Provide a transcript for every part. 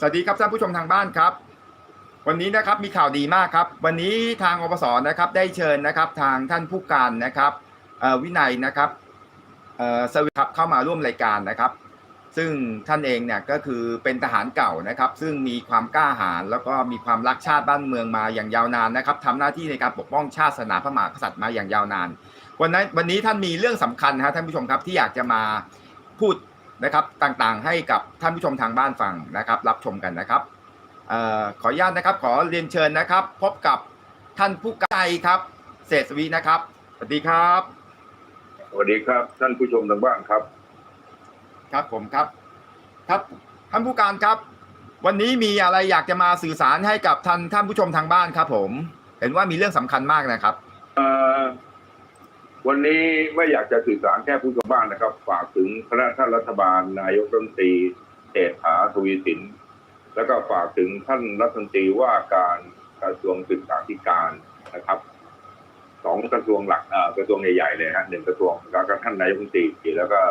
สวัสดีครับท่านผู้ชมทางบ้านครับ วันนี้นะครับมีข่าวดีมากครับ วันนี้ทางอปสนะครับได้เชิญนะครับทางท่านผู้การนะครับวินัยนะครับสวิครับเข้ามาร่วมรายการนะครับ ซึ่งท่านเองเนี่ยก็คือเป็นทหารเก่านะครับ ซึ่งมีความกล้าหาญแล้วก็มีความรักชาติบ้านเมืองมาอย่างยาวนานนะครับทำหน้าที่ในการปกป้องชาติศาสนาพระมหากษัตริย์มาอย่างยาวนาน วันนั้นวันนี้ท่านมีเรื่องสำคัญนะฮะท่านผู้ชมครับที่อยากจะมาพูด นะครับต่างๆ ให้กับท่านผู้ชมทางบ้านฟังนะครับ รับชมกันนะครับเอ่อขออนุญาตนะครับ ขอเรียนเชิญนะครับ พบกับท่านผู้การครับ เศรษฐวีนะครับสวัสดีครับสวัสดีครับ ท่านผู้ชมทางบ้านครับ ครับผมครับครับท่านผู้การครับ วันนี้มีอะไรอยากจะมาสื่อสารให้กับท่านท่านผู้ชมทางบ้านครับ ผม เห็นว่ามีเรื่องสำคัญมากนะครับเอ่อ วันนี้ไม่อยากจะสื่อสารแค่ผู้ชมบ้านนะครับ ฝากถึงคณะท่านรัฐบาล นายกรัฐมนตรีเศรษฐาทวีสิน แล้วก็ฝากถึงท่านรัฐมนตรีว่าการกระทรวงศึกษาธิการนะครับสองกระทรวงหลักกระทรวงใหญ่ๆเลยฮะหนึ่งกระทรวงแล้วก็ท่านนายกรัฐมนตรีแล้วก็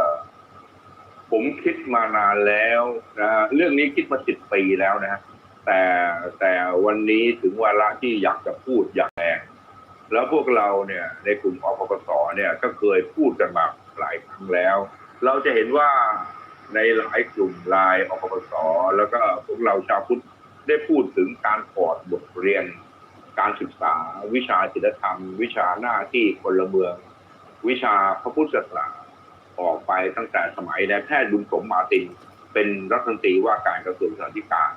ผมคิดมานานแล้วนะเรื่องนี้คิดมาสิบปีแล้วนะฮะแต่แต่วันนี้ถึงวาระที่อยากจะพูดอยางแรง แล้วพวกเราเนี่ยในกลุ่มอปปสเนี่ยก็เคยพูดกันมาหลายครั้งแล้ว เราจะเห็นว่าในหลายกลุ่มลายอปปสแล้วก็พวกเราชาวพุทธได้พูดถึงการถอดบทเรียน การศึกษา วิชาศิลธรรม วิชาหน้าที่พลเมือง วิชาพระพุทธศาสนาออกไปตั้งแต่สมัยนายแพทย์บุญสมมาตินเป็นรัฐมนตรีว่าการกระทรวงศึกษาธิการ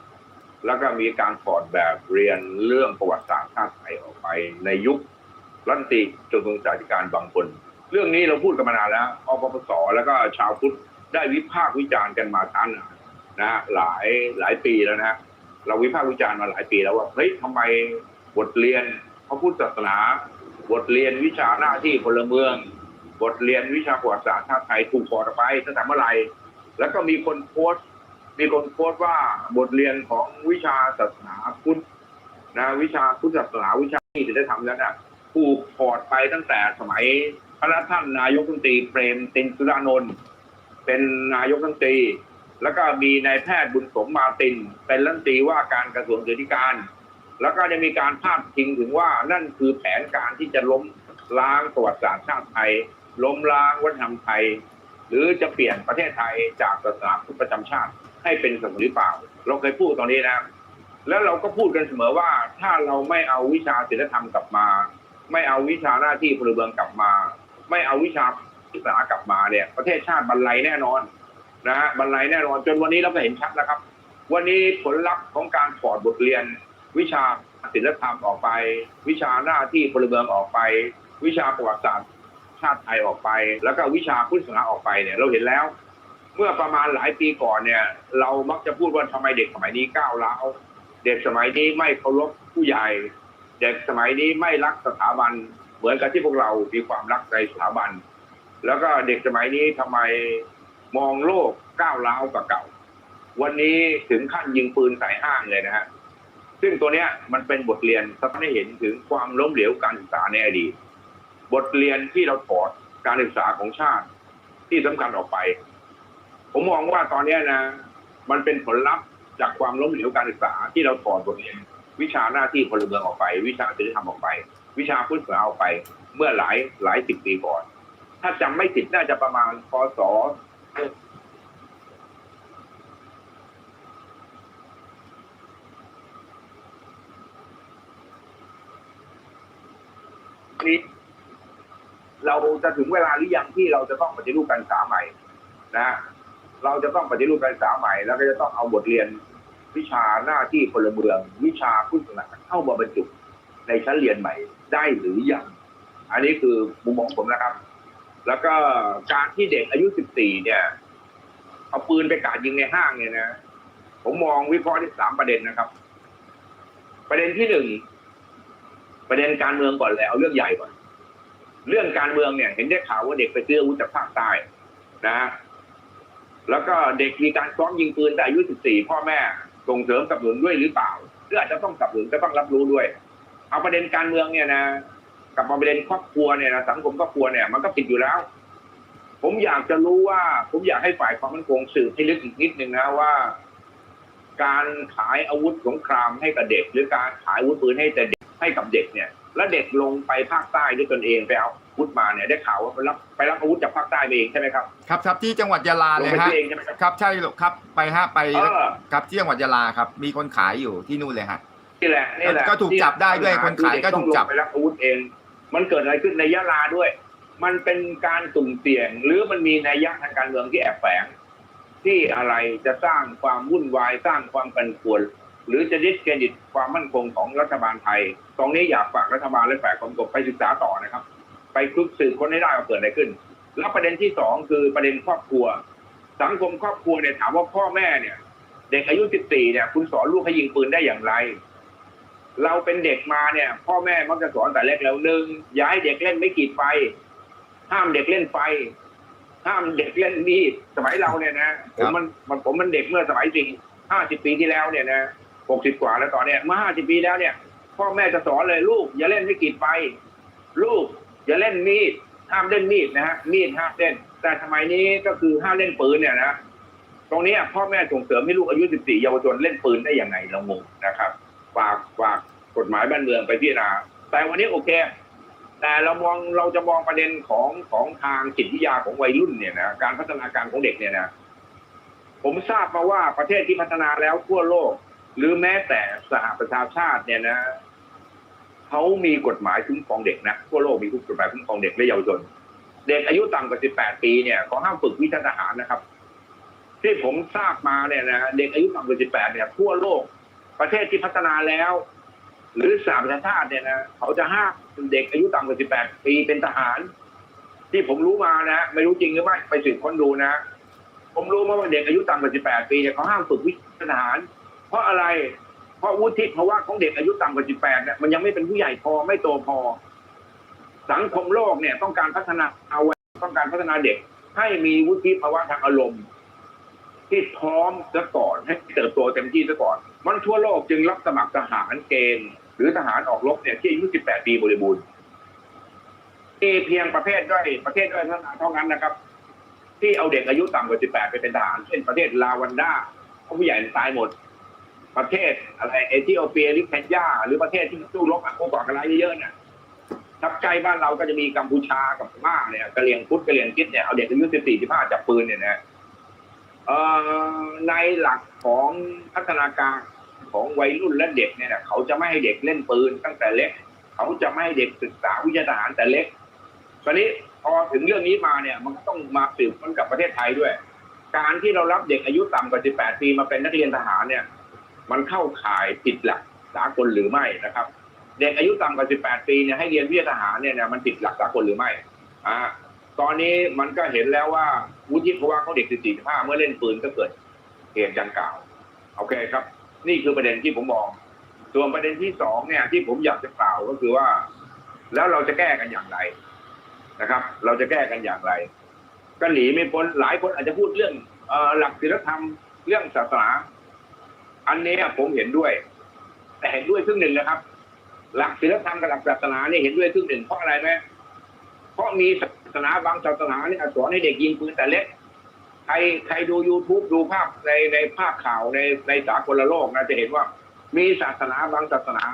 แล้วก็มีการถอดแบบเรียนเรื่องประวัติศาสตร์ชาติไทยออกไปในยุค รัฐมนตรีกระทรวงศึกษาธิการบางคน เรื่องนี้เราพูดกันมานานแล้วอปปสแล้วก็ชาวพุทธได้วิพากษ์วิจารณ์กันมาตั้งนานนะฮะหลายหลายปีแล้วนะเราวิพากษ์วิจารณ์มาหลายปีแล้วว่าเฮ้ยทำไมบทเรียนพระพุทธศาสนา บทเรียนวิชาหน้าที่พลเมือง บทเรียนวิชาประวัติศาสตร์ชาติไทยถูกถอดไปตั้งแต่เมื่อไหร่แล้วก็มีคนโพสต์มีคนโพสต์ว่าบทเรียนของวิชาศาสนาพุทธนะวิชาพุทธศาสนาวิชาที่จะได้ทำแล้วเนี่ย กถอดไปตั้งแต่สมัยพระท่านนายกรัฐมนตรีเปรมตินสุรานนท์เป็นนายกรัฐมนตรี แล้วก็มีนายแพทย์บุญสมมาติน เป็นรัฐมนตรีว่าการกระทรวงศึกษาธิการ แล้วก็จะมีการพาดพิงถึงว่านั่นคือแผนการที่จะล้มล้างประวัติศาสตร์ชาติไทย ล้มล้างวัฒนธรรมไทย หรือจะเปลี่ยนประเทศไทยจากศาสนาพุทธประจำชาติ ให้เป็นสมุนหรือเปล่า เราเคยพูดตอนนี้นะแล้วเราก็พูดกันเสมอว่าถ้าเราไม่เอาวิชาศิลธรรมกลับมา ไม่เอาวิชาหน้าที่พลเมืองกลับมา ไม่เอาวิชาศึกษากลับมาเนี่ย ประเทศชาติบรรลัยแน่นอนนะฮะบรรลัยแน่นอนจนวันนี้เราก็เห็นชัดแล้วครับ วันนี้ผลลัพธ์ของการถอดบทเรียน วิชาศิลธรรมออกไป วิชาหน้าที่พลเมืองออกไป วิชาประวัติศาสตร์ชาติไทยออกไป แล้วก็วิชาพุทธศาสนาออกไปเนี่ยเราเห็นแล้ว เมื่อประมาณหลายปีก่อนเนี่ย เรามักจะพูดว่าทำไมเด็กสมัยนี้ก้าวร้าวเด็กสมัยนี้ไม่เคารพผู้ใหญ่ เด็กสมัยนี้ไม่รักสถาบันเหมือนกับที่พวกเรามีความรักในสถาบัน แล้วก็เด็กสมัยนี้ทำไมมองโลกก้าวร้าวกว่าเก่า วันนี้ถึงขั้นยิงปืนใส่ห้างเลยนะฮะซึ่งตัวเนี้ยมันเป็นบทเรียนสะท้อนให้เห็นถึงความล้มเหลวการศึกษาในอดีต บทเรียนที่เราถอดการศึกษาของชาติที่สำคัญออกไป ผมมองว่าตอนเนี้ยนะ มันเป็นผลลัพธ์จากความล้มเหลวการศึกษาที่เราถอดบทเรียน วิชาหน้าที่พลเมืองออกไป วิชาศิลธรรมออกไป วิชาพุทธศาสนาออกไป เมื่อหลายหลายสิบปีก่อน ถ้าจำไม่ผิดน่าจะประมาณพศนี้เราจะถึงเวลาหรือยังที่เราจะต้องปฏิรูปการศึกษาใหม่นะ เราจะต้องปฏิรูปการศึกษาใหม่ แล้วก็จะต้องเอาบทเรียน วิชาหน้าที่พลเมือง วิชาพุทธศาสนาเข้ามาบรรจุในชั้นเรียนใหม่ได้หรือยัง อันนี้คือมุมมองผมนะครับ แล้วก็การที่เด็กอายุ 14 เนี่ย เอาปืนไปกาดยิงในห้างเนี่ยนะ ผมมองวิเคราะห์ที่สามประเด็นนะครับ ประเด็นที่หนึ่งประเด็นการเมืองก่อนเลยเอาเรื่องใหญ่ก่อน เรื่องการเมืองเนี่ย เห็นได้ข่าวว่าเด็กไปซื้ออาวุธจากภาคใต้นะแล้วก็เด็กมีการซ้อมยิงปืนแต่อายุ 14 พ่อแม่ ส่งเสริมสนับสนุนด้วยหรือเปล่าหรืออาจจะต้องสนับสนุนก็ต้องรับรู้ด้วย เอาประเด็นการเมืองเนี่ยนะกับประเด็นครอบครัวเนี่ยนะสังคมครอบครัวเนี่ยมันก็ผิดอยู่แล้ว ผมอยากจะรู้ว่า ผมอยากให้ฝ่ายความมั่นคงสืบให้ลึกอีกนิดนึงนะว่า การขายอาวุธสงครามให้กับเด็ก หรือการขายอาวุธปืนให้แต่เด็กให้กับเด็กเนี่ย แล้วเด็กลงไปภาคใต้ด้วยตนเองไปเอาอาวุธมาเนี่ยได้ข่าวว่าไปรับไปรับอาวุธจากภาคใต้ไปเองใช่ไหมครับครับครับที่จังหวัดยะลาลเลงยไปฮะซื้อเองใช่ไหมครับครับใช่ครับไปฮะไปเออครับที่จังหวัดยะลาครับมีคนขายอยู่ที่นู่นเลยฮะนี่แหละนี่แหละก็ถูกจับได้ด้วยคนขายก็ถูกจับต้องลงไปรับอาวุธเอง มันเกิดอะไรขึ้นในยะลาด้วย มันเป็นการสุ่มเสี่ยง หรือมันมีนัยยะทางการเมืองที่แอบแฝงที่อะไรจะสร้างความวุ่นวายสร้างความกันปวน หรือจะดิสเครดิตความมั่นคงของรัฐบาลไทย ตรงนี้อยากฝากรัฐบาลและฝ่ายความกบไปศึกษาต่อนะครับ ไปคลุกสืบค้นให้ได้ว่าเกิดอะไรขึ้น แล้วประเด็นที่สองคือประเด็นครอบครัว สังคมครอบครัวเนี่ยถามว่าพ่อแม่เนี่ย เด็กอายุ 14 เนี่ย คุณสอนลูกให้ยิงปืนได้อย่างไร เราเป็นเด็กมาเนี่ย พ่อแม่มักจะสอนแต่เล็กแล้วหนึ่งย่าให้เด็กเล่นไม่ขีดไฟ ห้ามเด็กเล่นไฟห้ามเด็กเล่นมีดสมัยเราเนี่ยนะผมมันมันผมมันเด็กเมื่อสมัยสี่ห้าสิบปีที่แล้วเนี่ยนะ หกสิบกว่าแล้วตอนเนี้ยเมื่อห้าสิบปีแล้วเนี่ย พ่อแม่จะสอนเลยลูก อย่าเล่นไม่ขีดไฟลูก อย่าเล่นมีดห้ามเล่นมีดนะฮะมีดห้ามเล่น แต่สมัยนี้ก็คือห้ามเล่นปืนเนี่ยนะตรงนี้พ่อแม่ส่งเสริมให้ลูกอายุ 14 เยาวชนเล่นปืนได้อยังไงเรางงนะครับฝากฝากกฎหมายบ้านเมืองไปพิจารณาแต่วันนี้โอเค แต่เรามองเราจะมองประเด็นของของทางจิตวิทยาของวัยรุ่นเนี่ยนะการพัฒนาการของเด็กเนี่ยนะผมทราบมาว่าประเทศที่พัฒนาแล้วทั่วโลก หรือแม้แต่สหประชาชาติเนี่ยนะเขามีกฎหมายคุ้มครองเด็กนะทั่วโลกมีกฎหมายคุ้มครองเด็กและเยาวชน เด็กอายุต่ำกว่า 18 ปีเนี่ยเขาห้ามฝึกวิชาทหารนะครับ ที่ผมทราบมาเนี่ยนะเด็กอายุต่ำกว่า 18 เนี่ย ทั่วโลกประเทศที่พัฒนาแล้ว หรือสหประชาชาติเนี่ยนะเขาจะห้ามเด็กอายุต่ำกว่า 18 ปีเป็นทหาร ที่ผมรู้มานะ ไม่รู้จริงหรือไม่ไปสืบค้นดูนะ ผมรู้มาว่าเด็กอายุต่ำกว่า 18 ปีเนี่ยเขาห้ามฝึกวิชาทหาร เพราะอะไร เพราะวุฒิภาวะของเด็กอายุต่ำกว่า 18 เนี่ยมันยังไม่เป็นผู้ใหญ่พอไม่โตพอ สังคมโลกเนี่ยต้องการพัฒนาเอาไว้ต้องการพัฒนาเด็ก ให้มีวุฒิภาวะทางอารมณ์ที่พร้อมซะก่อนให้เติบโตเต็มที่ซะก่อน มันทั่วโลกจึงรับสมัครทหารเกณฑ์หรือทหารออกรบเนี่ยที่อายุ 18 ปีบริบูรณ์มีเพียงประเภทด้วยประเทศด้วยเท่านั้นนะครับ ที่เอาเด็กอายุต่ำกว่า 18 ไปเป็นทหาร เช่นประเทศลาวันดาผู้ใหญ่ตายหมด ประเทศอะไรเอธิโอเปียหรือเคนยาหรือประเทศที่สู้รบอะพวกก่อการร้ายเยอะๆเนี่ยทับใกล้บ้านเราก็จะมีกัมพูชากับพม่าเนี่ยกะเหรี่ยงพุทธกะเหรี่ยงคิดเนี่ยเอาเด็กอายุ14 15จับปืนเนี่ยนะเอ่อในหลักของพัฒนาการของวัยรุ่นและเด็กเนี่ยนะเขาจะไม่ให้เด็กเล่นปืนตั้งแต่เล็ก เขาจะไม่ให้เด็กศึกษาวิชาทหารแต่เล็กตอนนี้พอถึงเรื่องนี้มาเนี่ย มันก็ต้องมาสืบมันกับประเทศไทยด้วย การที่เรารับเด็กอายุต่ำกว่า 18 ปีมาเป็นนักเรียนทหารเนี่ย มันเข้าข่ายผิดหลักสากลหรือไม่นะครับ เด็กอายุต่ำกว่า 18 ปีเนี่ยให้เรียนวิทยาทหารเนี่ยนะมันผิดหลักสากลหรือไม่อ่าตอนนี้มันก็เห็นแล้วว่าวุฒิภาวะของเด็ก 14 15 เมื่อเล่นปืนก็เกิดเหตุดังกล่าวโอเคครับ นี่คือประเด็นที่ผมมอง ส่วนประเด็นที่สองเนี่ยที่ผมอยากจะกล่าวก็คือว่า แล้วเราจะแก้กันอย่างไรนะครับ เราจะแก้กันอย่างไรก็หนีไม่พ้นหลายคนอาจจะพูดเรื่องอหลักศีลธรรมเรื่องศาสนา อันนี้ผมเห็นด้วย แต่เห็นด้วยครึ่งหนึ่งนะครับ หลักศีลธรรมกับหลักศาสนาเนี่ยเห็นด้วยครึ่งหนึ่งเพราะอะไรไหมเพราะมีศาสนาบางศาสนาเนี่ยสอนให้เด็กยิงปืนแต่เล็กใครใครดู YouTube ดูภาพในในภาพข่าวในในสากลโลกนะจะเห็นว่า มีศาสนาบางศาสนา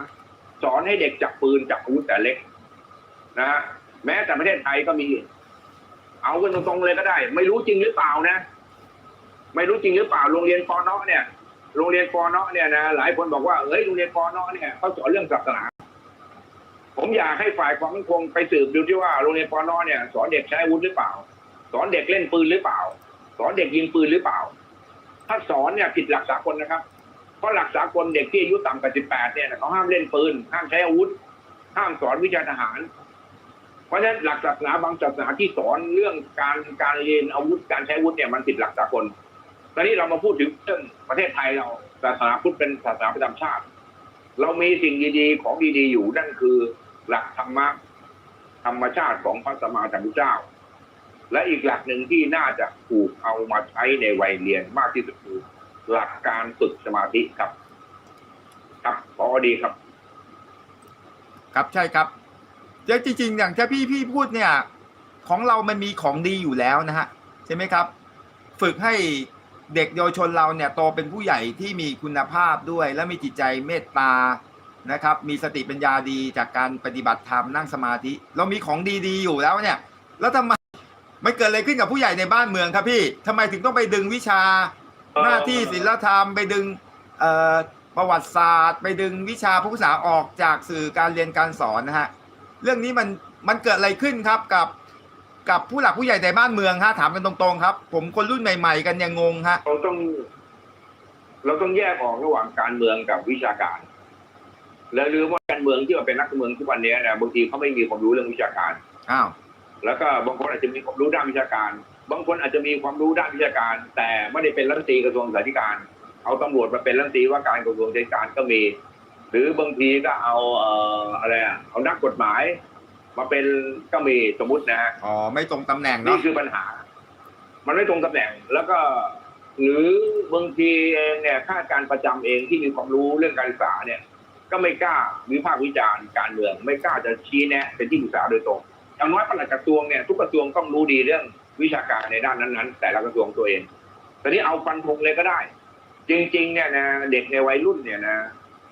สอนให้เด็กจับปืนจับอาวุธแต่เล็ก นะฮะแม้แต่ประเทศไทยก็มี เอากันตรงๆเลยก็ได้ ไม่รู้จริงหรือเปล่านะ ไม่รู้จริงหรือเปล่าโรงเรียนปอนอเนี่ย โรงเรียนปอนอเนี่ยนะหลายคนบอกว่าเอ้ยโรงเรียนปอนอเนี่ยเขาสอนเรื่องศาสนาผมอยากให้ฝ่ายความมั่นคงไปสืบดูที่ว่าโรงเรียนปอนอเนี่ยสอนเด็กใช้อาวุธหรือเปล่า สอนเด็กเล่นปืนหรือเปล่า สอนเด็กยิงปืนหรือเปล่า ถ้าสอนเนี่ยผิดหลักสากลนะครับ เพราะหลักสากลเด็กที่อายุต่ำกว่า18เนี่ยเขาห้ามเล่นปืนห้ามใช้อาวุธ ห้ามสอนวิชาทหารเพราะฉะนั้นหลักศาสนาบางศาสนาที่สอนเรื่องการการเรียนอาวุธการใช้อาวุธเนี่ยมันผิดหลักสากล ตอนนี้เรามาพูดถึงเรื่องประเทศไทยเราศาสนาพุทธเป็นศาสนาประจำชาติ เรามีสิ่งดีๆของดีๆอยู่นั่นคือหลักธรรมะธรรมชาติของพระสมมาสัมพุทธเจ้า และอีกหลักหนึ่งที่น่าจะถูกเอามาใช้ในวัยเรียนมากที่สุดคือหลักการฝึกสมาธิครับ ครับพอดีครับ ครับใช่ครับจริงๆอย่างที่พี่พี่พูดเนี่ย ของเรามันมีของดีอยู่แล้วนะฮะใช่ไหมครับ ฝึกให้ เด็กเยาวชนเราเนี่ยโตเป็นผู้ใหญ่ที่มีคุณภาพด้วย และมีจิตใจเมตตานะครับ มีสติปัญญาดีจากการปฏิบัติธรรมนั่งสมาธิ เรามีของดีๆอยู่แล้วเนี่ย แล้วทำไมมันเกิดอะไรขึ้นกับผู้ใหญ่ในบ้านเมืองครับพี่ทำไมถึงต้องไปดึงวิชาหน้าที่ศิลธรรม ไปดึงเอ่อประวัติศาสตร์ ไปดึงวิชาพุทธศาสนาออกจากสื่อการเรียนการสอนนะฮะเรื่องนี้มันมันเกิดอะไรขึ้นครับกับ กับผู้หลักผู้ใหญ่ในบ้านเมืองฮะถามกันตรงๆครับ ผมคนรุ่นใหม่ ๆ กันยังงงฮะ เราต้อง เราต้องแยกออกระหว่างการเมืองกับวิชาการ แล้วลืมว่าการเมืองที่มาเป็นนักการเมืองทุกวันนี้นะบางทีเขาไม่มีความรู้เรื่องวิชาการ อ้าว แล้วก็บางคนอาจจะมีความรู้ด้านวิชาการ บางคนอาจจะมีความรู้ด้านวิชาการ แต่ไม่ได้เป็นรัฐมนตรีกระทรวงสาธการ เอาตำรวจมาเป็นรัฐมนตรีว่าการกระทรวงสาธการก็มี หรือบางทีก็เอาเอ่ออะไรอะเอานักกฎหมาย มาเป็นก็มีสมมตินะฮะอ๋อไม่ตรงตำแหน่งนี่เนาะคือปัญหา มันไม่ตรงตำแหน่งแล้วก็ หรือบางทีเองเนี่ยข้าราชการประจำเองที่มีความรู้เรื่องการศึกษาเนี่ย ก็ไม่กล้าวิพากษ์วิจารณ์การเมือง ไม่กล้าจะชี้แนะเป็นที่ปรึกษาโดยตรงอย่างน้อยปลัดกระทรวงเนี่ยทุกกระทรวงต้องรู้ดีเรื่องวิชาการในด้านนั้นๆ แต่ละกระทรวงตัวเองตอนนี้เอาฟันธงเลยก็ได้ จริง ๆ เนี่ยนะเด็กในวัยรุ่นเนี่ยนะ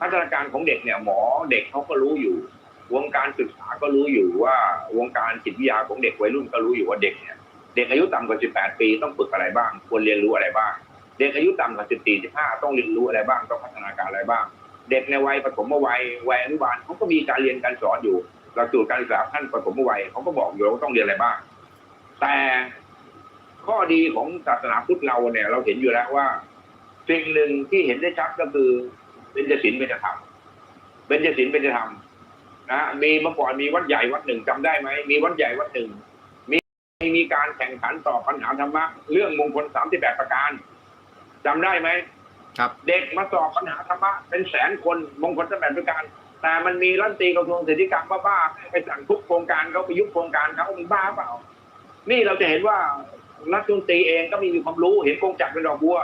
พัฒนาการของเด็กเนี่ยหมอเด็กเขาก็รู้อยู่ วงการศึกษาก็รู้อยู่ว่าวงการจิตวิทยาของเด็กวัยรุ่นก็รู้อยู่ว่าเด็กเนี่ยเด็กอายุต่ำกว่า 18 ปีต้องฝึกอะไรบ้าง ควรเรียนรู้อะไรบ้าง เด็กอายุต่ำกว่า 14 15 ต้องเรียนรู้อะไรบ้าง ต้องพัฒนาการอะไรบ้าง เด็กในวัยปฐมวัยวัยอนุบาลเขาก็มีการเรียนการสอนอยู่หลักสูตรการศึกษาขั้นปฐมวัยเขาก็บอกอยู่ว่าต้องเรียนอะไรบ้าง แต่ข้อดีของศาสนาพุทธเราเนี่ย เราเห็นอยู่แล้วว่าสิ่งหนึ่งที่เห็นได้ชัดก็คือเบญจศีลเบญจธรรมเบญจศีลเบญจธรรม นะมีเมื่อก่อนมีวัดใหญ่วัดหนึ่งจำได้ไหมมีวัดใหญ่วัดหนึ่งมีมีการแข่งขันต่อบปัญหาธรรมะเรื่องมงคลสามสิบแปดประการจำได้ไหมครับ เด็กมาสอบปัญหาธรรมะเป็นแสนคนมงคลสามสิบแปดประการ แต่มันมีรัฐมนตรีกระทรวงเศรษฐกิจบ้าๆไปสั่งทุกโครงการเขาไปยุบโครงการเขามันบ้าเปล่า นี่เราจะเห็นว่ารัฐมนตรีเองก็มีความรู้เห็นกงจักรเป็นดอกบัว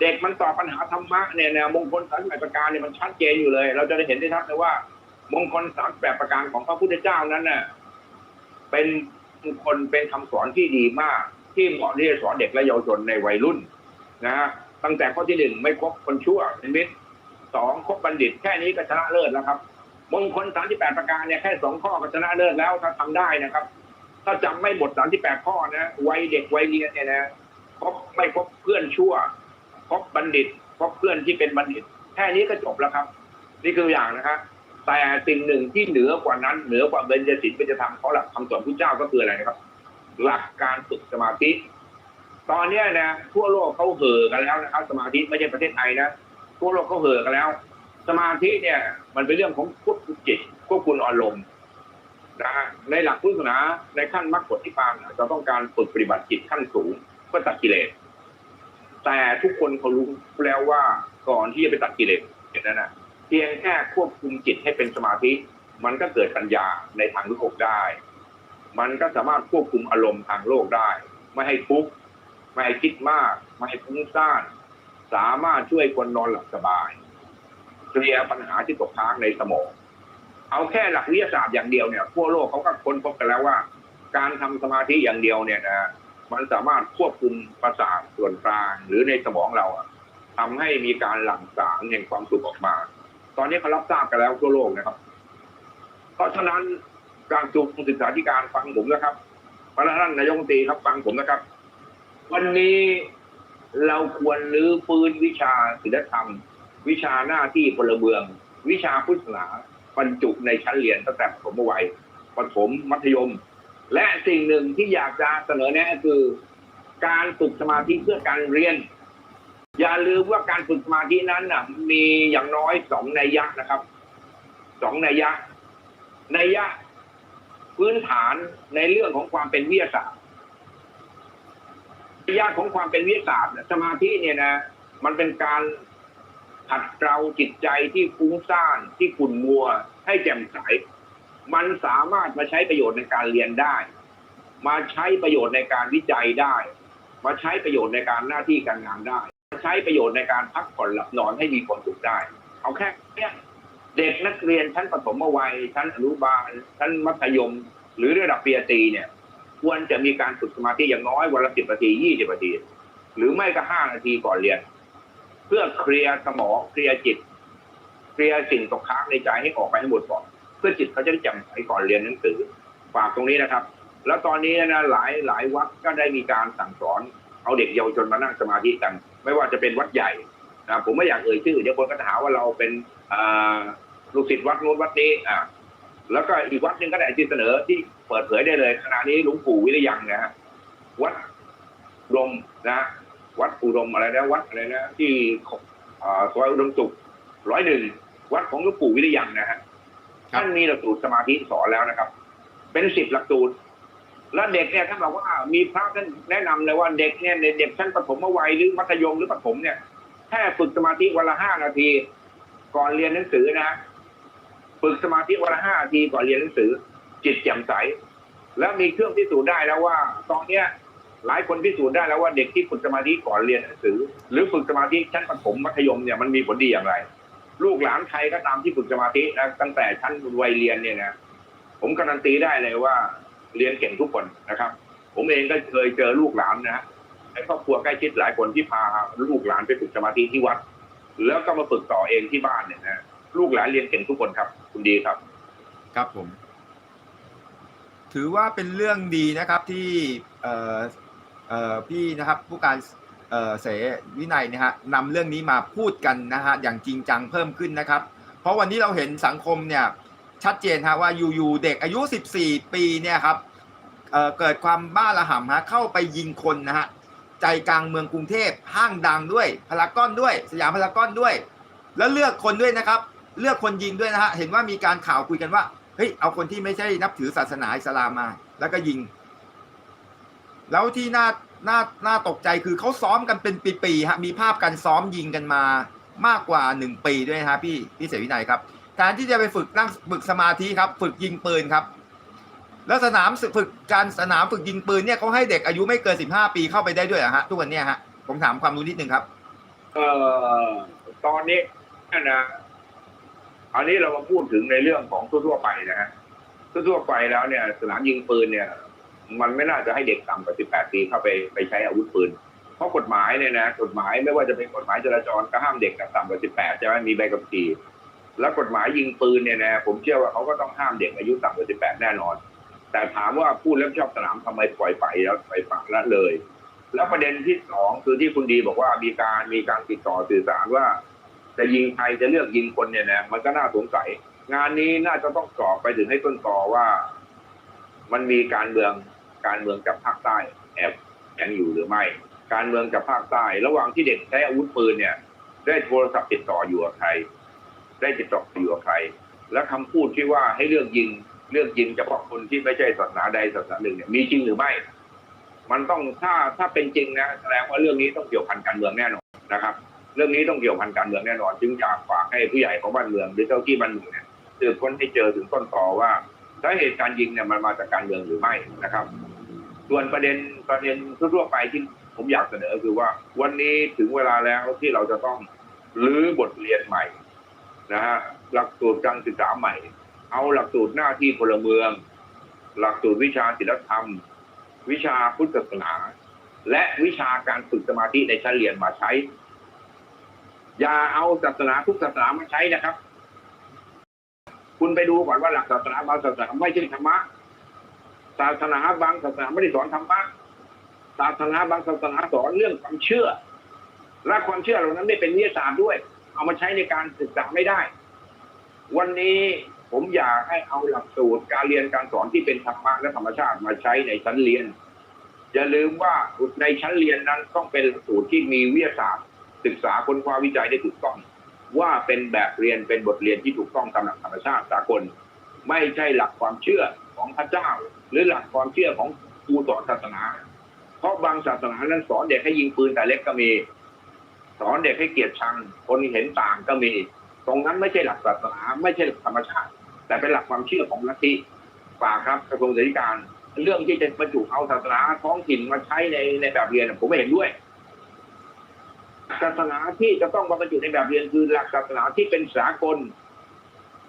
เด็กมันตอบปัญหาธรรมะเนี่ยแนวมงคลสามสิบแปดประการเนี่ยมันชัดเจนอยู่เลย เราจะได้เห็นได้ชัดเลยว่า มงคลสามแปดประการของพระพุทธเจ้านั้นน่ะเป็นมงคลเป็นคำสอนที่ดีมาก ที่เหมาะที่จะสอนเด็กและเยาวชนในวัยรุ่นนะฮะตั้งแต่ข้อที่หนึ่งไม่คบคนชั่วเป็นมิตรสองคบบัณฑิตแค่นี้ก็ชนะเลิศแล้วครับ มงคลสามสิบแปดประการเนี่ยแค่สองข้อก็ชนะเลิศแล้วถ้าทำได้นะครับ ถ้าจำไม่หมดสามสิบแปดข้อนะวัยเด็กวัยเรียนเนี่ยนะคบไม่คบเพื่อนชั่วคบบัณฑิตคบเพื่อนที่เป็นบัณฑิต แค่นี้ก็จบแล้วครับ นี่คืออย่างนะครับ แต่สิ่งหนึ่งที่เหนือกว่านั้นเหนือกว่าเบญจศีลเบญจธรรมเขาหลักคำสอนพระเจ้าก็คืออะไรนะครับ หลักการฝึกสมาธิ ตอนเนี้นะทั่วโลกเขาเห่อกันแล้วนะครับ สมาธิไม่ใช่ประเทศไทยนะทั่วโลกเขาเห่อกันแล้ว สมาธิเนี่ย มันเป็นเรื่องของควบคุมจิตควบคุมอารมณ์นะฮะในหลักพุทธศาสนาในขั้นมรรคผลที่ปานจะต้องการฝึกปฏิบัติจิตขั้นสูงเพื่อตัดกิเลสแต่ทุกคนเขารู้แล้วว่าก่อนที่จะไปตัดกิเลสนั้นนะ เพียงแค่ควบคุมจิตให้เป็นสมาธิ มันก็เกิดปัญญาในทางโลกได้ มันก็สามารถควบคุมอารมณ์ทางโลกได้ ไม่ให้ทุกข์ไม่ให้คิดมาก ไม่ให้ฟุ้งซ่าน สามารถช่วยคนนอนหลับสบายเคลียร์ปัญหาที่ตกค้างในสมองเอาแค่หลักวิทยาศาสตร์อย่างเดียวเนี่ยทั่วโลกเขาก็ค้นพบกันแล้วว่า การทำสมาธิอย่างเดียวเนี่ยนะมันสามารถควบคุมประสาทส่วนกลางหรือในสมองเราอะทำให้มีการหลั่งสารแห่งความสุขออกมา ตอนนี้เขารับทราบกันแล้วทั่วโลกนะครับ เพราะฉะนั้นการสูงศึกษาธิการฟังผมนะครับพระท่านนายกตีครับฟังผมนะครับ วันนี้เราควรรื้อฟื้นวิชาศิลธรรม วิชาหน้าที่พลเมือง วิชาพุทธศาสนาบรรจุในชั้นเรียนตั้งแต่ปฐมวัยประถมมัธยม และสิ่งหนึ่งที่อยากจะเสนอแนะคือ การฝึกสมาธิเพื่อการเรียน อย่าลืมว่าการฝึกสมาธินั้นน่ะมีอย่างน้อยสองนัยยะนะครับสองนัยยะนัยยะพื้นฐานในเรื่องของความเป็นวิทยาศาสตร์นัยยะของความเป็นวิทยาศาสตร์สมาธิเนี่ยนะ มันเป็นการขัดเกลาจิตใจที่ฟุ้งซ่านที่ขุ่นมัว ให้แจ่มใส มันสามารถมาใช้ประโยชน์ในการเรียนได้ มาใช้ประโยชน์ในการวิจัยได้ มาใช้ประโยชน์ในการหน้าที่การงานได้ ใช้ประโยชน์ในการพักผ่อนหลับนอนให้มีความสุขได้ เอาแค่เนี้ยเด็กนักเรียนชั้นประถมวัยชั้นอนุบาลชั้นมัธยม หรือระดับปริญญาตรีเนี่ยควรจะมีการฝึกสมาธิอย่างน้อยวันละสิบนาทียี่สิบนาที หรือไม่ก็ห้านาทีก่อนเรียน เพื่อเคลียร์สมองเคลียร์จิต เคลียร์สิ่งตกค้างในใจให้ออกไปให้หมดก่อน เพื่อจิตเขาจะได้จ่มใสก่อนเรียนหนังสือฝากตรงนี้นะครับ แล้วตอนนี้นะหลายหลายวัดก็ได้มีการสั่งสอน เอาเด็กเยาวชนมานั่งสมาธิกัน ไม่ว่าจะเป็นวัดใหญ่นะผมไม่อยากเอ่ยชื่อเดี๋ยวคนก็จะหาว่าเราเป็นอ่าลูกศิษย์วัดนู้นวัดนี้อ่าแล้วก็อีกวัดหนึ่งก็ได้ที่เสนอที่เปิดเผยได้เลยขณะนี้หลวงปู่วิริยังนะฮะวัดอุดมนะวัดอุดมอะไรนะวัดอะไรนะที่อ่าซอยอุดมสุขร้อยหนึ่งวัดของหลวงปู่วิริยังนะฮะครับท่านมีหลักสูตรสมาธิสอนแล้วนะครับ เป็นสิบหลักสูตร แล้วเด็กเนี่ยท่านบอกว่ามีพระท่านแนะนำเลยว่าเด็กเนี่ยในเด็กชั้นประถมวัยหรือมัธยมหรือประถมเนี่ยแค่ฝึกสมาธิวันละห้านาที ก่อนเรียนหนังสือนะฝึกสมาธิวันละห้านาทีก่อนเรียนหนังสือ จิตแจ่มใส แล้วมีเครื่องพิสูจน์ได้แล้วว่าตอนเนี้ยหลายคนพิสูจน์ได้แล้วว่าเด็กที่ฝึกสมาธิก่อนเรียนหนังสือ หรือฝึกสมาธิชั้นประถมมัธยมเนี่ยมันมีผลดีอย่างไร ลูกหลานใครก็ตามที่ฝึกสมาธินะตั้งแต่ชั้นวัยเรียนเนี่ยนะผมการันตีได้เลยว่า เรียนเก่งทุกคนนะครับ ผมเองก็เคยเจอลูกหลานนะฮะในครอบครัวใกล้ชิดหลายคนที่พาลูกหลานไปฝึกสมาธิที่วัด แล้วก็มาฝึกต่อเองที่บ้านเนี่ยนะลูกหลานเรียนเก่งทุกคนครับ คุณดีครับ ครับผม ถือว่าเป็นเรื่องดีนะครับที่เอ่อเอ่อพี่นะครับ ผู้การเอ่อเสวินัยนะฮะนำเรื่องนี้มาพูดกันนะฮะอย่างจริงจังเพิ่มขึ้นนะครับ เพราะวันนี้เราเห็นสังคมเนี่ย ชัดเจนฮะว่าอยู่ๆเด็กอายุ 14 ปีเนี่ยครับเเกิดความบ้าระห่ำฮะเข้าไปยิงคนนะฮะใจกลางเมืองกรุงเทพห้างดังด้วยพารากอนด้วย สยามพารากอนด้วย แล้วเลือกคนด้วยนะครับ เลือกคนยิงด้วยนะฮะเห็นว่ามีการข่าวคุยกันว่าเฮ้ยเอาคนที่ไม่ใช่นับถือศาสนาอิสลามมา แล้วก็ยิง แล้วที่น่าน่าน่าตกใจคือเขาซ้อมกันเป็นปีๆฮะมีภาพการซ้อมยิงกันมามากกว่าหนึ่งปีด้วยนะฮะพี่พี่เสวินัยครับ แทนที่จะไปฝึกนั่งฝึกสมาธิครับ ฝึกยิงปืนครับ แล้วสนามฝึกการสนามฝึกยิงปืนเนี่ยเขาให้เด็กอายุไม่เกิน15ปีเข้าไปได้ด้วยเหรอฮะทุกวันเนี่ยฮะผมถามความรู้นิดนึงครับ เอ่อตอนนี้นะอันนี้เรามาพูดถึงในเรื่องของทั่วๆไปนะฮะทั่วๆไปแล้วเนี่ย สนามยิงปืนเนี่ย มันไม่น่าจะให้เด็กต่ำกว่า18ปีเข้าไปไปใช้อาวุธปืนเพราะกฎหมายเนี่ยนะกฎหมายไม่ว่าจะเป็นกฎหมายจราจรก็ห้ามเด็กต่ำกว่า18ใช่ไหมมีใบขับขี่ แล้วกฎหมายยิงปืนเนี่ยนะผมเชื่อว่าเขาก็ต้องห้ามเด็กอายุต่ำกว่า 18 แน่นอน แต่ถามว่าผู้รับผิดชอบสนามทำไมปล่อยไปแล้วไปปละละเลย แล้วประเด็นที่สองคือที่คุณดีบอกว่ามีการมีการติดต่อสื่อสารว่าจะยิงใครจะเลือกยิงคนเนี่ยนะมันก็น่าสงสัย งานนี้น่าจะต้องสอบไปถึงให้ต้นตอว่า มันมีการเมืองการเมืองจากภาคใต้ แอบแฝงอยู่หรือไม่ การเมืองจากภาคใต้ ระหว่างที่เด็กใช้อาวุธปืนเนี่ย ได้โทรศัพท์ติดต่ออยู่กับใคร ได้ติดต่ออยู่กับใคร และคำพูดที่ว่าให้เลือกยิงเลือกยิงเฉพาะคนที่ไม่ใช่ศาสนาใดศาสนาหนึ่งเนี่ยมีจริงหรือไม่ มันต้องถ้าถ้าเป็นจริงนะแสดงว่าเรื่องนี้ต้องเกี่ยวพันการเมืองแน่นอนนะครับ เรื่องนี้ต้องเกี่ยวพันการเมืองแน่นอน จึงอยากฝากให้ผู้ใหญ่ของบ้านเมืองหรือเจ้าที่บ้านเมืองเนี่ยสืบค้นให้เจอถึงต้นตอว่าสาเหตุการยิงเนี่ยมันมาจากการเมืองหรือไม่นะครับ ส่วนประเด็นประเด็นทั่วไปที่ผมอยากเสนอคือว่า วันนี้ถึงเวลาแล้วที่เราจะต้องรื้อบทเรียนใหม่ นะฮะหลักสูตรการศึกษาใหม่ เอาหลักสูตรหน้าที่พลเมือง หลักสูตรวิชาศิลธรรม วิชาพุทธศาสนา และวิชาการฝึกสมาธิในชั้นเรียนมาใช้ อย่าเอาศาสนาทุกศาสนามาใช้นะครับ คุณไปดูก่อนว่าหลักศาสนาบางศาสนาไม่ใช่ธรรมะศาสนาบางศาสนาไม่ได้สอนธรรมะศาสนาบางศาสนาสอนเรื่องความเชื่อ และความเชื่อเหล่านั้นไม่เป็นวิทยาศาสตร์ด้วย เอามาใช้ในการศึกษาไม่ได้ วันนี้ผมอยากให้เอาหลักสูตรการเรียนการสอนที่เป็นธรรมะและธรรมชาติมาใช้ในชั้นเรียน อย่าลืมว่าในชั้นเรียนนั้นต้องเป็นหลักสูตรที่มีวิทยาศาสตร์ ศึกษาค้นคว้าวิจัยได้ถูกต้อง ว่าเป็นแบบเรียนเป็นบทเรียนที่ถูกต้องตามหลักธรรมชาติสากล ไม่ใช่หลักความเชื่อของพระเจ้า หรือหลักความเชื่อของครูสอนศาสนา เพราะบางศาสนานั้นสอนเด็กให้ยิงปืนแต่เล็กก็มี สอนเด็กให้เกียดชัง คนเห็นต่างก็มี ตรงนั้นไม่ใช่หลักศาสนาไม่ใช่หลักธรรมชาติ แต่เป็นหลักความเชื่อของลัทธิฝากครับกระทรวงศึกษาธิการ เรื่องที่จะบรรจุเอาศาสนาท้องถิ่นมาใช้ในในแบบเรียนผมไม่เห็นด้วยศาสนาที่จะต้องมาบรรจุในแบบเรียนคือหลักศาสนาที่เป็นสากล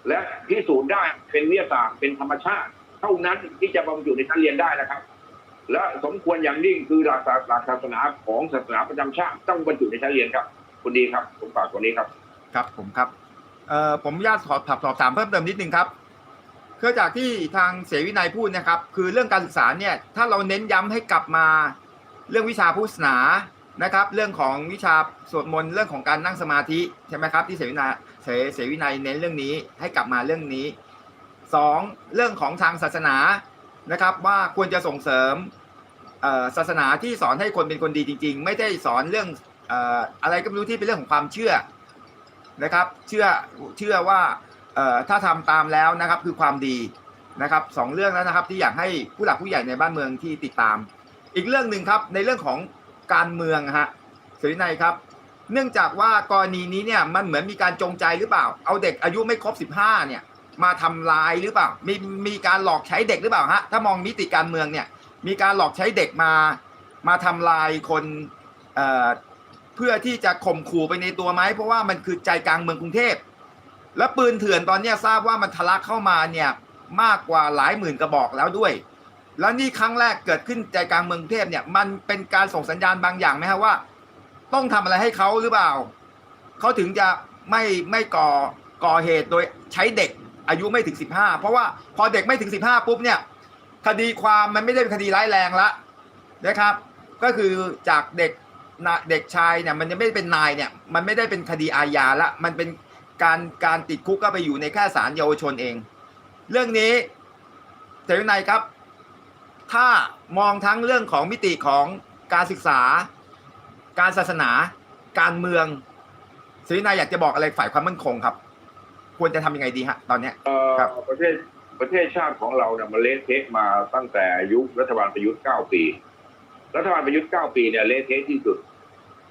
และพิสูจน์ได้เป็นวิทยาศาสตร์เป็นธรรมชาติ เท่านั้นที่จะบรรจุในชั้นเรียนได้นะครับ และสมควรอย่างยิ่งคือหลักศาสหลักศาสนาของศาสนาประจำชาติต้องบรรจุในชั้นเรียนครับคุณดีครับผมฝากตัวนี้ครับ ครับผมครับเอ่อผมอนุญาตสอบสอบถามเพิ่มเติมนิดนึงครับคือจากที่ทางเสวินัยพูดนะครับ คือเรื่องการศึกษาเนี่ยถ้าเราเน้นย้ำให้กลับมาเรื่องวิชาพุทธศาสนานะครับ เรื่องของวิชาสวดมนต์เรื่องของการนั่งสมาธิใช่ไหมครับ ที่เสวินัยเสเสวินัยเน้นเรื่องนี้ให้กลับมาเรื่องนี้สองเรื่องของทางศาสนา นะครับว่าควรจะส่งเสริมศาสนาที่สอนให้คนเป็นคนดีจริง ๆ ไม่ได้สอนเรื่องออะไรก็ไม่รู้ที่เป็นเรื่องของความเชื่อนะครับเชื่อเชื่อว่าถ้าทำตามแล้วนะครับคือความดีนะครับสองเรื่องแล้วนะครับที่อยากให้ผู้หลักผู้ใหญ่ในบ้านเมืองที่ติดตาม อีกเรื่องหนึ่งครับในเรื่องของการเมืองฮะสวินัยครับ เนื่องจากว่ากรณีนี้เนี่ยมันเหมือนมีการจงใจหรือเปล่า เอาเด็กอายุไม่ครบ 15เนี่ย มาทำลายหรือเปล่า มีมีการหลอกใช้เด็กหรือเปล่าฮะถ้ามองมิติการเมืองเนี่ย มีการหลอกใช้เด็กมา มาทำลายคนเอ่อเพื่อที่จะข่มขู่ไปในตัวไหมเพราะว่ามันคือใจกลางเมืองกรุงเทพและปืนเถื่อนตอนนี้ทราบว่ามันทะลักเข้ามาเนี่ยมากกว่าหลายหมื่นกระบอกแล้วด้วย แล้วนี่ครั้งแรกเกิดขึ้นใจกลางเมืองกรุงเทพเนี่ย มันเป็นการส่งสัญญาณบางอย่างไหมฮะว่า ต้องทำอะไรให้เขาหรือเปล่าเขาถึงจะไม่ไม่ก่อก่อเหตุโดยใช้เด็ก อายุไม่ถึง 15 เพราะว่าพอเด็กไม่ถึง 15 ปุ๊บเนี่ยคดีความมันไม่ได้เป็นคดีร้ายแรงละนะครับ ก็คือจากเด็กนะเด็กชายเนี่ยมันจะไม่ได้เป็นนายเนี่ยมันไม่ได้เป็นคดีอาญาละมันเป็นการการติดคุกก็ไปอยู่ในแค่ศาลเยาวชนเอง เรื่องนี้เสรีนายครับ ถ้ามองทั้งเรื่องของมิติของการศึกษา การศาสนา การเมืองเสรีนายอยากจะบอกอะไรฝ่ายความมั่นคงครับ ควรจะทำยังไงดีฮะตอนเนี้ย เอ่อครับ ประเทศประเทศชาติของเราเนี่ยมันเละเทะมาตั้งแต่ยุครัฐบาลประยุทธ์เก้าปี รัฐบาลประยุทธ์เก้าปีเนี่ยเละเทะที่สุด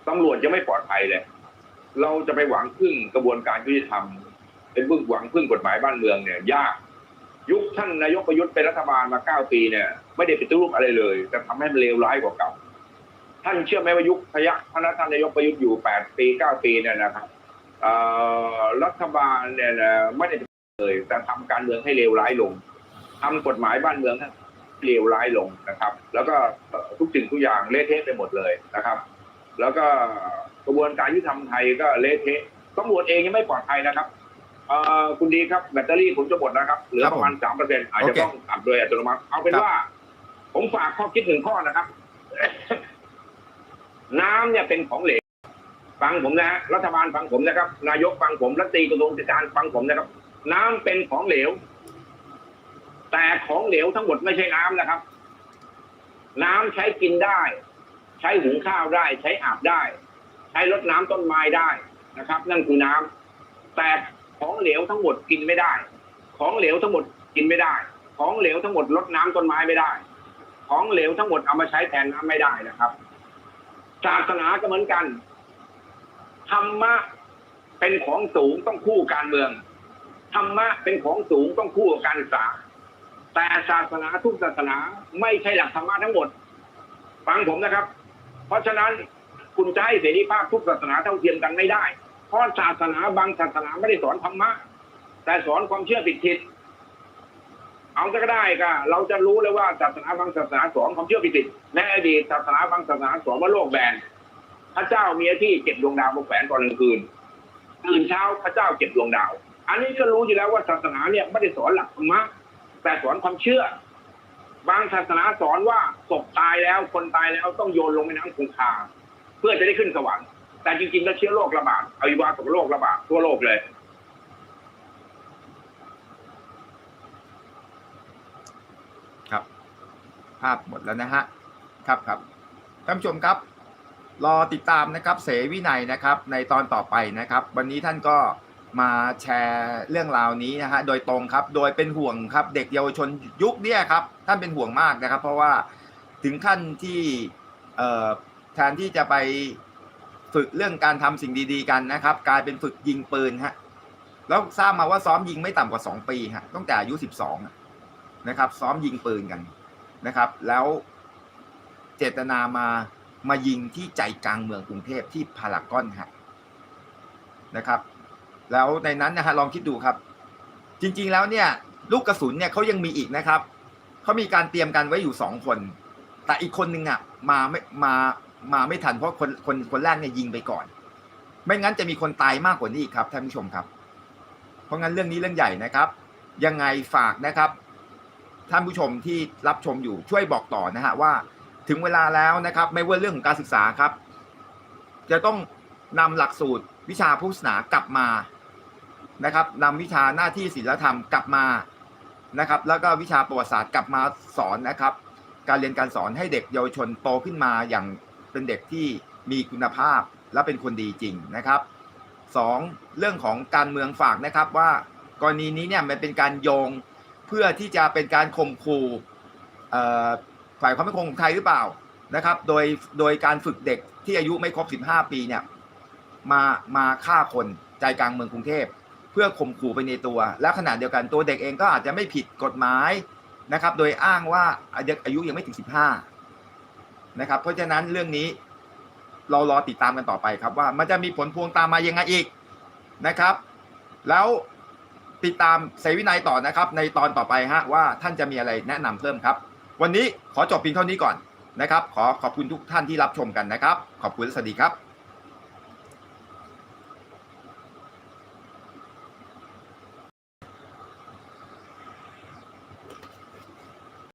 ตำรวจจะไม่ปลอดภัยเลย เราจะไปหวังพึ่งกระบวนการยุติธรรม เป็นพึ่งหวังพึ่งกฎหมายบ้านเมืองเนี่ยยาก ยุคท่านนายกประยุทธ์เป็นรัฐบาลมาเก้าปีเนี่ยไม่ได้ปฏิรูปอะไรเลย แต่ทำให้มันเลวร้ายกว่าเก่า ท่านเชื่อไหมว่ายุคพยะพนัท่านนายกประยุทธ์อยู่แปดปีเก้าปีเนี่ยนะครับเอ่อ รัฐบาลเนี่ยนะไม่ได้เลยแต่ทำการเมืองให้เลวร้ายลงทำกฎหมายบ้านเมืองให้เลวร้ายลงนะครับ แล้วก็เอ่อทุกสิ่งทุกอย่างเละเทะไปหมดเลยนะครับ แล้วก็กระบวนการยุติธรรมไทยก็เละเทะตำรวจเองยังไม่ปลอดภัยนะครับเอ่อคุณดีครับแบตเตอรี่ผมจะหมดนะครับเหลือประมาณสามเปอร์เซ็นต์อาจจะโอเคต้องอัดโดยอัตโนมัติเอาเป็นครับว่า ผมฝากข้อคิดหนึ่งข้อนะครับ น้ำเนี่ยเป็นของเหลว ฟังผมนะฮะรัฐบาลฟังผมนะครับ นายกฟังผมรัฐตีกระทรวงกิจการฟังผมนะครับ น้ำเป็นของเหลว แต่ของเหลวทั้งหมดไม่ใช่น้ำนะครับ น้ำใช้กินได้ ใช้หุงข้าวได้ ใช้อาบได้ ใช้รดน้ำต้นไม้ได้นะครับ นั่นคือน้ำแต่ของเหลวทั้งหมดกินไม่ได้ ของเหลวทั้งหมดกินไม่ได้ ของเหลวทั้งหมดรดน้ำต้นไม้ไม่ได้ ของเหลวทั้งหมดเอามาใช้แทนน้ำไม่ได้นะครับศาสนาก็เหมือนกัน ธรรมะเป็นของสูงต้องคู่การเมืองธรรมะเป็นของสูงต้องคู่กับการศึกษา แต่ศาสนาทุกศาสนาไม่ใช่หลักธรรมะทั้งหมด ฟังผมนะครับ เพราะฉะนั้นคุณจะให้เสรีภาพทุกศาสนาเท่าเทียมกันไม่ได้ เพราะศาสนาบางศาสนาไม่ได้สอนธรรมะ แต่สอนความเชื่อผิดๆเอาก็ได้ก็เราจะรู้เลยว่าศาสนาบางศาสนาสอนความเชื่อผิดๆในอดีตศาสนาบางศาสนาสอนว่าโลกแบน พระเจ้ามีหน้าที่เก็บดวงดาวมาแขวนตอนกลางคืนตื่นเช้าพระเจ้าเก็บดวงดาว อันนี้ก็รู้อยู่แล้วว่าศาสนาเนี่ยไม่ได้สอนหลักธรรมะแต่สอนความเชื่อ บางศาสนาสอนว่าศพตายแล้วคนตายแล้วต้องโยนลงแม่น้ำคงคา เพื่อจะได้ขึ้นสวรรค์แต่จริงๆแล้วเชื้อโรคระบาดอวิวาตกโรคระบาดทั่วโลกเลยครับ ภาพหมดแล้วนะฮะ ครับครับท่านผู้ชมครับ รอติดตามนะครับเสวินัยนะครับในตอนต่อไปนะครับ วันนี้ท่านก็มาแชร์เรื่องราวนี้นะฮะโดยตรงครับ โดยเป็นห่วงครับเด็กเยาวชนยุคเนี้ยครับท่านเป็นห่วงมากนะครับ เพราะว่าถึงขั้นที่แทนที่จะไปฝึกเรื่องการทำสิ่งดีๆกันนะครับ กลายเป็นฝึกยิงปืนฮะแล้วทราบมาว่าซ้อมยิงไม่ต่ำกว่าสองปีฮะตั้งแต่อายุสิบสองนะครับ ซ้อมยิงปืนกันนะครับ แล้วเจตนามา มายิงที่ใจกลางเมืองกรุงเทพที่พารากอนฮะนะครับ แล้วในนั้นนะฮะลองคิดดูครับ จริงๆแล้วเนี่ย ลูกกระสุนเนี่ยเขายังมีอีกนะครับเขามีการเตรียมกันไว้อยู่สองคน แต่อีกคนนึงอะมาไม่มามาไม่ทันเพราะคนคนคนแรกเนี่ยยิงไปก่อน ไม่งั้นจะมีคนตายมากกว่านี้อีกครับท่านผู้ชมครับ เพราะงั้นเรื่องนี้เรื่องใหญ่นะครับ ยังไงฝากนะครับ ท่านผู้ชมที่รับชมอยู่ช่วยบอกต่อนะฮะว่า ถึงเวลาแล้วนะครับ ไม่ว่าเรื่องของการศึกษาครับ จะต้องนำหลักสูตรวิชาพุทธศาสนากลับมานะครับนำวิชาหน้าที่ศีลธรรมกลับมานะครับ แล้วก็วิชาประวัติศาสตร์กลับมาสอนนะครับ การเรียนการสอนให้เด็กเยาวชนโตขึ้นมาอย่างเป็นเด็กที่มีคุณภาพและเป็นคนดีจริงนะครับสองเรื่องของการเมืองฝากนะครับว่ากรณีนี้เนี่ยมันเป็นการโยงเพื่อที่จะเป็นการข่มขู่อ่อ ฝ่ายความมั่นคงของไทยหรือเปล่านะครับ โดยโดยการฝึกเด็กที่อายุไม่ครบ 15 ปีเนี่ยมามาฆ่าคนใจกลางเมืองกรุงเทพ เพื่อข่มขู่ไปในตัว และขณะเดียวกันตัวเด็กเองก็อาจจะไม่ผิดกฎหมายนะครับ โดยอ้างว่าอายุยังไม่ถึง 15 นะครับ เพราะฉะนั้นเรื่องนี้เรารอติดตามกันต่อไปครับว่ามันจะมีผลพวงตามมายังไงอีกนะครับ แล้วติดตามเสวินัยต่อนะครับ ในตอนต่อไปฮะว่าท่านจะมีอะไรแนะนำเพิ่มครับ วันนี้ขอจบเพียงเท่านี้ก่อนนะครับ ขอขอบคุณทุกท่านที่รับชมกันนะครับ ขอบคุณและสวัสดีครับ